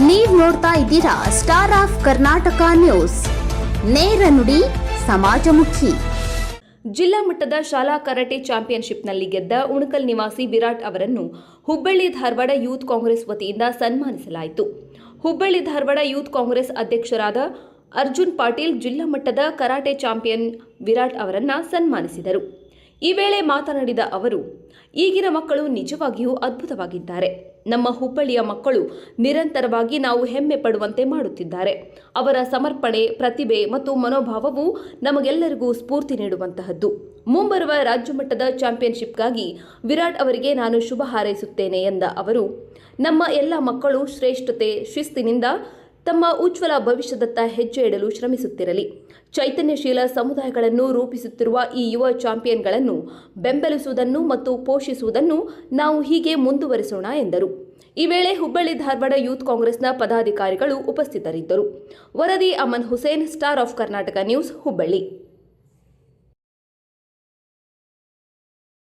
ನೀವ್ ನೋಡ್ತಾ ಇದ್ದೀರಾ ಸ್ಟಾರ್ ಆಫ್ ಕರ್ನಾಟಕ ನ್ಯೂಸ್ ನೇರ ನುಡಿ, ಸಮಾಜಮುಖಿ. ಜಿಲ್ಲಾ ಮಟ್ಟದ ಶಾಲಾ ಕರಾಟೆ ಚಾಂಪಿಯನ್ಶಿಪ್ನಲ್ಲಿ ಗೆದ್ದ ಉಣಕಲ್ ನಿವಾಸಿ ವಿರಾಟ್ ಅವರನ್ನು ಹುಬ್ಬಳ್ಳಿ ಧಾರವಾಡ ಯೂತ್ ಕಾಂಗ್ರೆಸ್ ವತಿಯಿಂದ ಸನ್ಮಾನಿಸಲಾಯಿತು. ಹುಬ್ಬಳ್ಳಿ ಧಾರವಾಡ ಯೂತ್ ಕಾಂಗ್ರೆಸ್ ಅಧ್ಯಕ್ಷರಾದ ಅರ್ಜುನ್ ಪಾಟೀಲ್ ಜಿಲ್ಲಾ ಮಟ್ಟದ ಕರಾಟೆ ಚಾಂಪಿಯನ್ ವಿರಾಟ್ ಅವರನ್ನು ಸನ್ಮಾನಿಸಿದರು. ಈ ವೇಳೆ ಮಾತನಾಡಿದ ಅವರು, ಈಗಿನ ಮಕ್ಕಳು ನಿಜವಾಗಿಯೂ ಅದ್ಭುತವಾಗಿದ್ದಾರೆ. ನಮ್ಮ ಹುಬ್ಬಳ್ಳಿಯ ಮಕ್ಕಳು ನಿರಂತರವಾಗಿ ನಾವು ಹೆಮ್ಮೆ ಪಡುವಂತೆ ಮಾಡುತ್ತಿದ್ದಾರೆ. ಅವರ ಸಮರ್ಪಣೆ, ಪ್ರತಿಭೆ ಮತ್ತು ಮನೋಭಾವವು ನಮಗೆಲ್ಲರಿಗೂ ಸ್ಫೂರ್ತಿ ನೀಡುವಂತಹದ್ದು. ಮುಂಬರುವ ರಾಜ್ಯ ಮಟ್ಟದ ಚಾಂಪಿಯನ್ಶಿಪ್ಗಾಗಿ ವಿರಾಟ್ ಅವರಿಗೆ ನಾನು ಶುಭ ಹಾರೈಸುತ್ತೇನೆ ಎಂದ ಅವರು, ನಮ್ಮ ಎಲ್ಲ ಮಕ್ಕಳು ಶ್ರೇಷ್ಠತೆ, ಶಿಸ್ತಿನಿಂದ ತಮ್ಮ ಉಜ್ವಲ ಭವಿಷ್ಯದತ್ತ ಹೆಜ್ಜೆ ಇಡಲು ಶ್ರಮಿಸುತ್ತಿರಲಿ. ಚೈತನ್ಯಶೀಲ ಸಮುದಾಯಗಳನ್ನು ರೂಪಿಸುತ್ತಿರುವ ಈ ಯುವ ಚಾಂಪಿಯನ್ಗಳನ್ನು ಬೆಂಬಲಿಸುವುದನ್ನು ಮತ್ತು ಪೋಷಿಸುವುದನ್ನು ನಾವು ಹೀಗೆ ಮುಂದುವರಿಸೋಣ ಎಂದರು. ಈ ವೇಳೆ ಹುಬ್ಬಳ್ಳಿ ಧಾರವಾಡ ಯೂತ್ ಕಾಂಗ್ರೆಸ್ನ ಪದಾಧಿಕಾರಿಗಳು ಉಪಸ್ಥಿತರಿದ್ದರು. ವರದಿ Aman Hussain, star of Karnataka news, Hubballi.